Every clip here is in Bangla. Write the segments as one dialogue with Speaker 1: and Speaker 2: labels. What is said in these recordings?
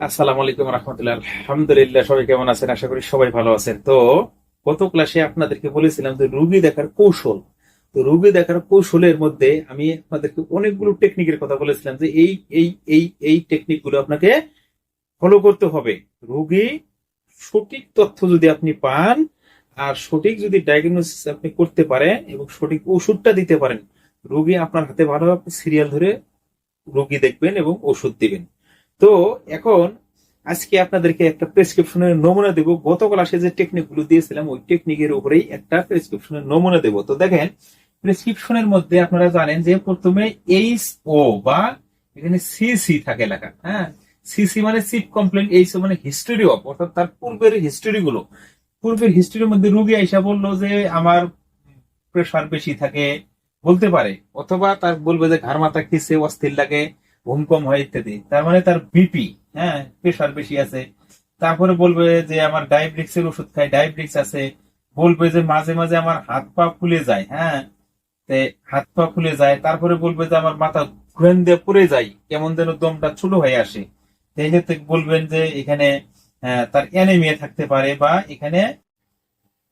Speaker 1: আসসালামু আলাইকুম রহমতুল্লাহ। আলহামদুলিল্লাহ, সবাই কেমন আছেন? আশা করি সবাই ভালো আছেন। তো, গত ক্লাসে আপনাদেরকে বলেছিলাম যে রুগী দেখার কৌশল। তো রুগী দেখার কৌশলের মধ্যে আমি আপনাদেরকে অনেকগুলো টেকনিকের কথা বলেছিলাম যে এই এই এই এই টেকনিকগুলো আপনাকে ফলো করতে হবে। রুগী সঠিক তথ্য যদি আপনি পান আর সঠিক যদি ডায়াগনোসিস আপনি করতে পারেন এবং সঠিক ওষুধটা দিতে পারেন, রুগী আপনার হাতে ভালো সিরিয়াল ধরে রুগী দেখবেন এবং ওষুধ দিবেন। তো এখন আজকে আপনাদেরকে একটা প্রেসক্রিপশনের নমুনা দেব। গতকাল আসে যে টেকনিকগুলো দিয়েছিলাম, ওই টেকনিকের উপরেই একটা প্রেসক্রিপশনের নমুনা দেব। তো দেখেন প্রেসক্রিপশনের মধ্যে আপনারা জানেন যে প্রথমে এইচ ও বা এখানে সিসি থাকে লেখা। হ্যাঁ? সিসি মানে সিট কমপ্লেন এইচ ও মানে হিস্টোরি অফ অর্থাৎ তার পূর্বের হিস্টোরি গুলো পূর্বের হিস্টোরির মধ্যে রুগী আইসা বলল যে, আমার প্রেশার বেশি থাকে, বলতে পারে। অথবা তার বলবে যে, ঘাড় মাথা খিসে অস্থির লাগে। ঘুম কম হয় ইত্যাদি। তার মানে তার বিপি হ্যাঁ প্রেশার বেশি আছে। তারপরে বলবে যে আমার ডায়াবেটিক্স এর ওষুধ খাই ডায়াবেটিক্স আছে। বলবে যে মাঝে মাঝে আমার হাত পা ফুলে যায় হ্যাঁ হাত পা ফুলে যায়। তারপরে বলবে যে আমার মাথা ঘুরেন দিয়ে পড়ে যায়, কেমন যেন দমটা ছোট হয়ে আসে। এই ক্ষেত্রে বলবেন যে এখানে তার অ্যানিমিয়া থাকতে পারে বা এখানে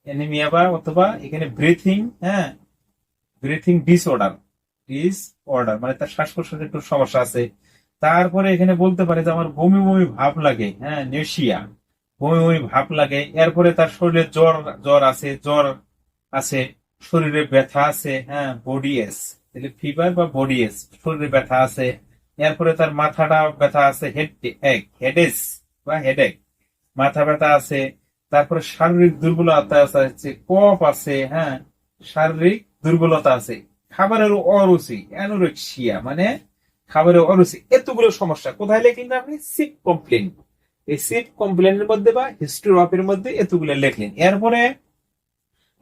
Speaker 1: অ্যানিমিয়া বা অথবা এখানে ব্রিথিং হ্যাঁ ব্রিথিং ডিসঅর্ডার ডিসঅর্ডার মানে তার শ্বাস প্রশ্বাসের একটু সমস্যা আছে। তারপরে এখানে বলতে পারে যে আমার বমি বমি ভাব লাগে হ্যাঁ নেশিয়া বমি বমি ভাব লাগে। এরপরে তার শরীরে জ্বর জ্বর আছে জ্বর আছে, শরীরে ব্যথা আছে হ্যাঁ বডি এস তাহলে ফিভার বা বডি এস শরীরে ব্যথা আছে। এরপরে তার মাথাটা ব্যথা আছে হেড এক হেডেস বা হেডেক মাথা ব্যথা আছে। তারপরে শারীরিক দুর্বলতা আছে, কফ আছে হ্যাঁ শারীরিক দুর্বলতা আছে। খাবারের অরুচি অ্যানোরেক্সিয়া মানে খাবারের অরুচি, এতগুলো সমস্যা। কোথায় লিখলেন আপনি? সিক কমপ্লেন এই সিক কমপ্লেনের মধ্যে বা হিস্ট্রি অফের মধ্যে এতগুলো লিখলেন এরপরে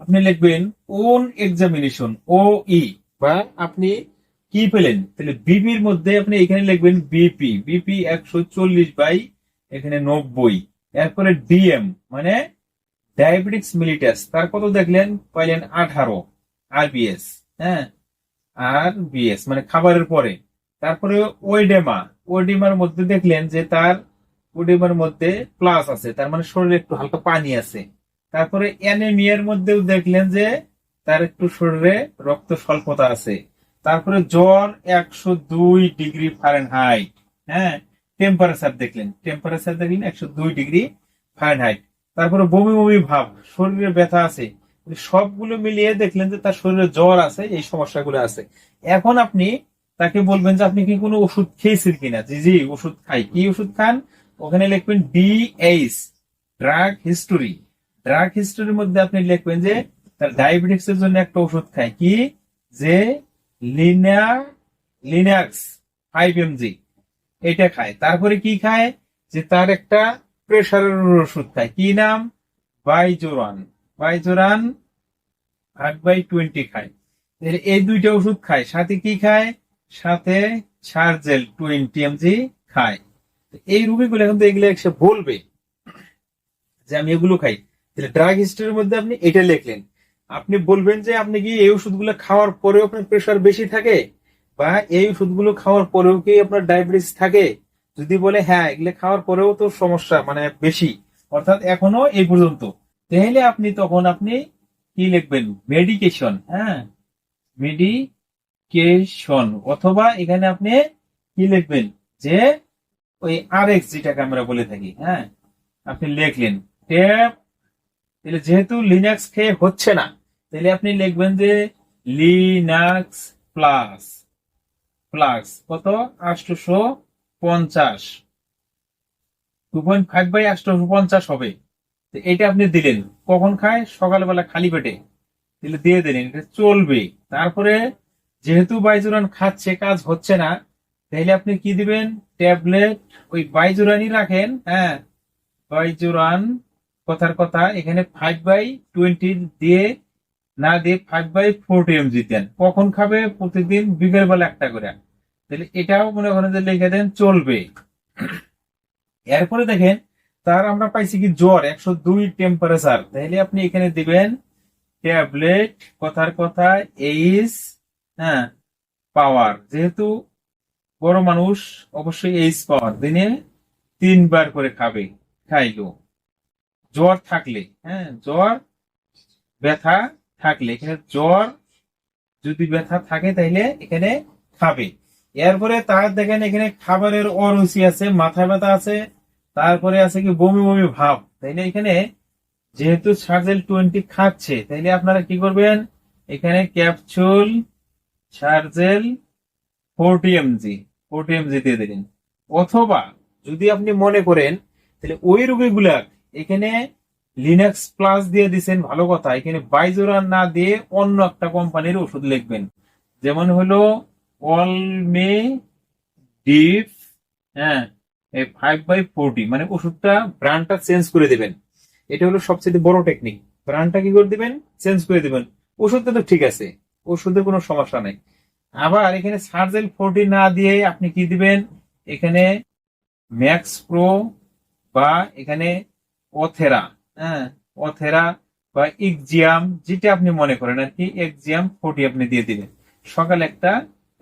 Speaker 1: আপনি লিখবেন ওন এক্সামিনেশন ও ই বা আপনি কি পেলেন? তাহলে বিপির মধ্যে আপনি এখানে লিখবেন বিপি বিপি একশো চল্লিশ বাই এখানে নব্বই। এরপরে ডিএম মানে ডায়াবেটিক্স মিলিটাস তার কত দেখলেন? পাইলেন আঠারো আরবিএস হ্যাঁ? আর বিএস মানে খাবারের পরে। তারপরে ওয়েডেমা ওয়েডেমার মধ্যে দেখলেন যে তার ওয়েডেমার মধ্যে প্লাস আছে, তার মানে শরীরে একটু হালকা পানি আছে। তারপরে অ্যানেমিয়ার মধ্যেও দেখলেন যে তার একটু শরীরে রক্ত স্বল্পতা আছে। তারপরে জ্বর একশো দুই ডিগ্রি ফারেন ফারেনহাইট হ্যাঁ? টেম্পারেচার দেখলেন। টেম্পারেচার দেখলেন একশো দুই ডিগ্রি ফারেন ফারেনহাইট তারপরে বমি বমি ভাব, শরীরে ব্যথা আছে। সবগুলো মিলিয়ে দেখলেন যে তার শরীরে জ্বর আছে, এই সমস্যাগুলো আছে। এখন আপনি তাকে বলবেন যে আপনি কি কোনো ওষুধ খেয়েছেন কিনা? জি জি, ওষুধ খাই। কি ওষুধ খান? ওখানে লিখবেন ডিএইচ ড্রাগ হিস্টোরি ড্রাগ হিস্টোরির মধ্যে আপনি লিখবেন যে তার ডায়াবেটিক্স এর জন্য একটা ওষুধ খায় কি? যে লিনা লিনাক্স ফাইভ এমজি এটা খায়। তারপরে কি খায়? যে তার একটা প্রেশারের ওষুধ খায়। কি নাম? বাইজোরান। বাইজোরান আট বাই টোয়েন্টি খায়। এই দুইটা ওষুধ খায়। সাথে কি খায়? সাথে সার্জেল টোয়েন্টি এমজি খায়। এই রুগীগুলো এখন তো এগুলো সে বলবে যে আমি এগুলো খাই। তাহলে ড্রাগ হিস্ট্রির মধ্যে আপনি এটা লিখলেন। আপনি বলবেন যে আপনি কি এই ওষুধগুলো খাওয়ার পরেও আপনার প্রেশার বেশি থাকে? বা এই ওষুধগুলো খাওয়ার পরেও কি আপনার ডায়াবেটিস থাকে? যদি বলে হ্যাঁ এগুলো খাওয়ার পরেও তো সমস্যা মানে বেশি। অর্থাৎ এখনও এই পর্যন্ত। তাহলে আপনি তখন আপনি কি লিখবেন? মেডিকেশন হ্যাঁ? মেডিকেশন অথবা এখানে আপনি কি লিখবেন? যে ওই আর এক্স যেটাকে আমরা বলে থাকি হ্যাঁ? আপনি লিখলেন। ট্যাপ তাহলে যেহেতু লিনাক্স খেয়ে হচ্ছে না, তাহলে আপনি লিখবেন যে লিনাক্স প্লাস প্লাস কত? আটশোশো পঞ্চাশ। টু পয়েন্ট ফাইভ বাই আটশোশো পঞ্চাশ হবে। এটা আপনি দিলেন। কখন খায়? সকালবেলা খালি পেটে। দিলে দিয়ে দিলেন, এটা চলবে। তারপরে যেহেতু বাইজুরান খাচ্ছে, কাজ হচ্ছে না তাহলে আপনি কি দিবেন? ট্যাবলেট, ওই বাইজুরানই রাখেন হ্যাঁ? বাইজুরান, কথার কথা, এখানে ফাইভ বাই টোয়েন্টি দিয়ে, না দিয়ে ফাইভ বাই ফোরটি এমজি দেন। কখন খাবে? প্রতিদিন বিকেল বেলা একটা করে। তাহলে এটাও মনে করেন যে লিখে দেন, চলবে। এরপরে দেখেন তার আমরা পাইছি কি জ্বর, একশো দুই টেম্পারেচার তাহলে আপনি এখানে দিবেন ট্যাবলেট কথার কথা এইস হ্যাঁ পাওয়ার যেহেতু বড় মানুষ, অবশ্যই এইস পাওয়ার দিনে তিনবার করে খাবে, খাইলো। জ্বর থাকলে হ্যাঁ জ্বর, ব্যথা থাকলে। এখানে জ্বর যদি ব্যথা থাকে, তাহলে এখানে খাবে। এরপরে তার দেখেন এখানে খাবারের অরুচি আছে, মাথা ব্যথা আছে তারপরে আছে কি বমি বমি ভাব। তাইলে এখানে যেহেতু সার্জেল টোয়েন্টি খাচ্ছে, তাইলে আপনারা কি করবেন? এখানে capsule Sergel forty MG forty MG দিয়ে দিলেন। অথবা যদি আপনি মনে করেন তাহলে ওই রোগীগুলা এখানে লিনাক্স প্লাস দিয়ে দিছেন, ভালো কথা। এখানে বাইজোরান না দিয়ে অন্য একটা কোম্পানির ওষুধ লিখবেন। যেমন হলো অলমে ডিপ হ্যাঁ ফাইভ বাই ফোরটি মানে ওষুধটা ব্র্যান্ডটা চেঞ্জ করে দেবেন। এটা হলো সবচেয়ে বড় টেকনিক ব্র্যান্ডটা কি করে দিবেন? চেঞ্জ করে দিবেন। ওষুধটা তো ঠিক আছে, ওষুধের কোনো সমস্যা নাই। আবার এখানে সার্জেল ফোরটি না দিয়ে আপনি কি দিবেন? এখানে ম্যাক্স প্রো বা এখানে অথেরা হ্যাঁ অথেরা বা ইকজিয়াম যেটা আপনি মনে করেন আর কি এক্সিয়াম ফোর্টি আপনি দিয়ে দিবেন। সকালে একটা,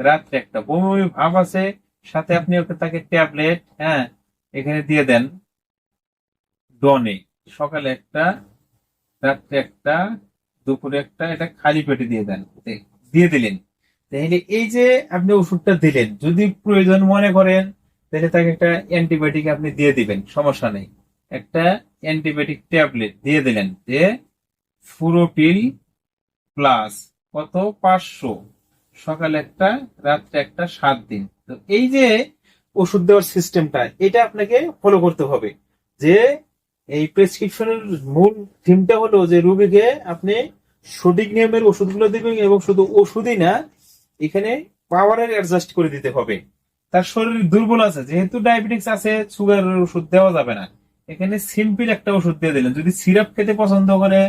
Speaker 1: রাত্রে একটা। বমি ভাব আছে সাথে আপনি ওকে তাকে ট্যাবলেট হ্যাঁ এখানে দিয়ে দেন। ডনে। সকালে একটা, রাত্রে একটা, দুপুরে একটা, এটা খালি পেটে দিয়ে দেন। দিয়ে দিলেন। তাহলে এই যে আপনি ওষুধটা দিলেন, যদি প্রয়োজন মনে করেন, তাহলে তাকে একটা অ্যান্টিবায়োটিক আপনি দিয়ে দিবেন, সমস্যা নেই। একটা অ্যান্টিবায়োটিক ট্যাবলেট দিয়ে দিলেন, যে ফুরোটিল প্লাস কত? পাঁচশো। সকালে একটা, রাত্রে একটা, সাত দিন। তো এই যে ওষুধ দেওয়ার সিস্টেমটা এটা আপনাকে ফলো করতে হবে যে এই প্রেসক্রিপশনের মূল থিমটা হলো যে রোগীকে আপনি সঠিক নিয়মের ওষুধগুলো দিবেন এবং শুধু ওষুধই না, এখানে পাওয়ারের অ্যাডজাস্ট করে দিতে হবে। তার শরীর দুর্বল আছে, যেহেতু ডায়াবেটিস আছে সুগারের ওষুধ দেওয়া যাবে না। এখানে সিম্পল একটা ওষুধ দিয়ে দিলেন। যদি সিরাপ খেতে পছন্দ করে,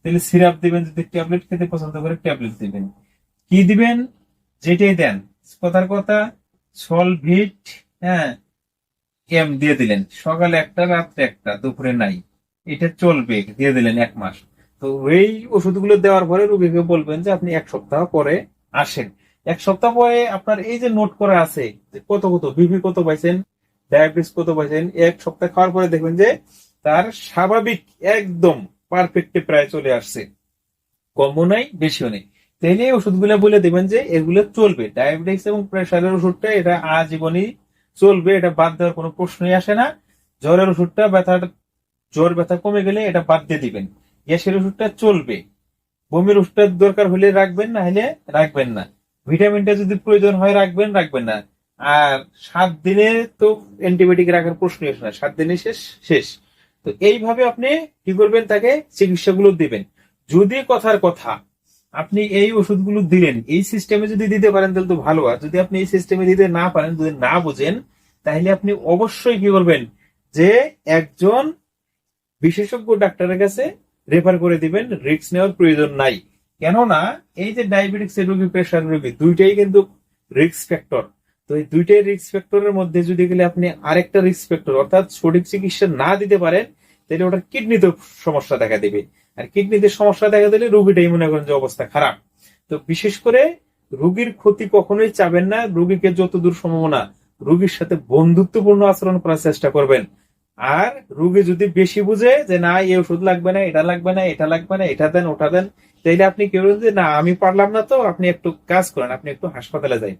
Speaker 1: তাহলে সিরাপ দিবেন, যদি ট্যাবলেট খেতে পছন্দ করে ট্যাবলেট দিবেন। কি দিবেন? যেটাই দেন, কথার কথা সলভিট হ্যাঁ এম দিয়ে দিলেন। সকালে একটা, রাত্রে একটা, দুপুরে নাই। এটা চলবে, দিয়ে দিলেন এক মাস। তো এই ওষুধগুলো দেওয়ার পরে রোগীকে বলবেন যে, আপনি এক সপ্তাহ পরে আসেন। এক সপ্তাহ পরে আপনার এই যে নোট করা আছে কত কত, বিপি কত পাইছেন, ডায়াবেটিস কত পাইছেন, এক সপ্তাহ খাওয়ার পরে দেখবেন যে, তার স্বাভাবিক একদম পারফেক্টে প্রায় চলে আসছে। কমও নাই, বেশিও নেই। তাইলে ওষুধগুলো বলে দেবেন যে এগুলো চলবে। ডায়াবেটিস এবং প্রেশারের ওষুধটা, এটা আজীবনই চলবে, এটা বাদ দেওয়ার কোনো প্রশ্নই আসে না। জ্বরের ওষুধটা ব্যথা, জ্বর ব্যথা কমে গেলে এটা বাদ দিয়ে দিবেন। গ্যাসের ওষুধটা চলবে। বমির ওষুধটা দরকার হলে রাখবেন, না হলে রাখবেন না। ভিটামিনটা যদি প্রয়োজন হয় রাখবেন রাখবেন না। আর সাত দিনে তো অ্যান্টিবায়োটিক রাখার প্রশ্নই আসে না, সাত দিনে শেষ শেষ। তো এইভাবে আপনি কি করবেন তাকে চিকিৎসাগুলো দিবেন। যদি কথার কথা আপনি এই ওষুধগুলো দিলেন, এই সিস্টেমে যদি দিতে পারেন তাহলে তো ভালো। আর যদি আপনি এই সিস্টেমে দিতে না পারেন, যদি না বুঝেন, তাহলে আপনি অবশ্যই কি করবেন যে একজন বিশেষজ্ঞ ডাক্তারের কাছে রেফার করে দিবেন রিস্ক নেওয়ার প্রয়োজন নাই। কেননা, এই যে ডায়াবেটিক্স এর রোগী প্রেশার রোগী, দুইটাই কিন্তু রিস্ক ফ্যাক্টর তো এই দুইটাই রিস্ক ফ্যাক্টরের মধ্যে যদি গেলে আপনি আরেকটা রিস্ক ফ্যাক্টর অর্থাৎ সঠিক চিকিৎসা না দিতে পারেন, তাহলে ওটা কিডনিতে সমস্যা দেখা দেবে। আর কিডনিতে সমস্যা দেখা দিলে রোগীটাই মনে করেন যে অবস্থা খারাপ। তো বিশেষ করে রুগীর ক্ষতি কখনোই চাবেন না, রোগীকে যতদূর সম্ভাবনা, রুগীর সাথে বন্ধুত্বপূর্ণ আচরণ করার চেষ্টা করবেন। আর রুগী যদি বেশি বুঝে যে, না, এই ওষুধ লাগবে না, এটা লাগবে না, এটা লাগবে না, এটা দেন, ওটা দেন, তাইলে আপনি কেউ যে, না, আমি পারলাম না তো, আপনি একটু কাজ করেন, আপনি একটু হাসপাতালে যাই।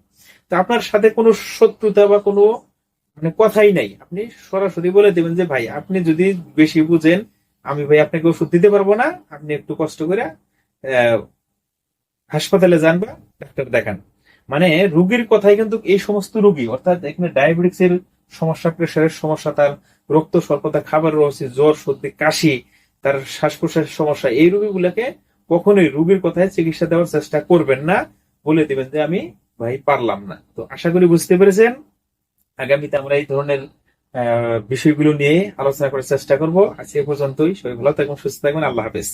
Speaker 1: তো আপনার সাথে কোনো শত্রুতা বা কোনো মানে কথাই নাই। আপনি সরাসরি বলে দেবেন যে, ভাই, আপনি যদি বেশি বুঝেন আমি ভাই আপনাকে ওষুধ দিতে পারব না। আপনি একটু কষ্ট করে হাসপাতালে যান বা ডাক্তার দেখান। মানে রুগীর কথাই কিন্তু এই সমস্ত রুগী, অর্থাৎ এখানে ডায়াবেটিক্স এর সমস্যা, প্রেশারের সমস্যা, তার রক্ত স্বল্পতা, খাবার রয়েছে, জ্বর, সর্দি, কাশি, তার শ্বাস প্রশ্বাসের সমস্যা, এই রোগীগুলোকে কখনোই রোগীর কথায় চিকিৎসা দেওয়ার চেষ্টা করবেন না বলে দিবেন যে আমি ভাই পারলাম না। তো আশা করি বুঝতে পেরেছেন। আগামীতে আমরা এই ধরনের বিষয়গুলো নিয়ে আলোচনা করার চেষ্টা করব। আজকে পর্যন্তই। সবাই ভালো থাকবেন, সুস্থ থাকবেন। আল্লাহ হাফেজ।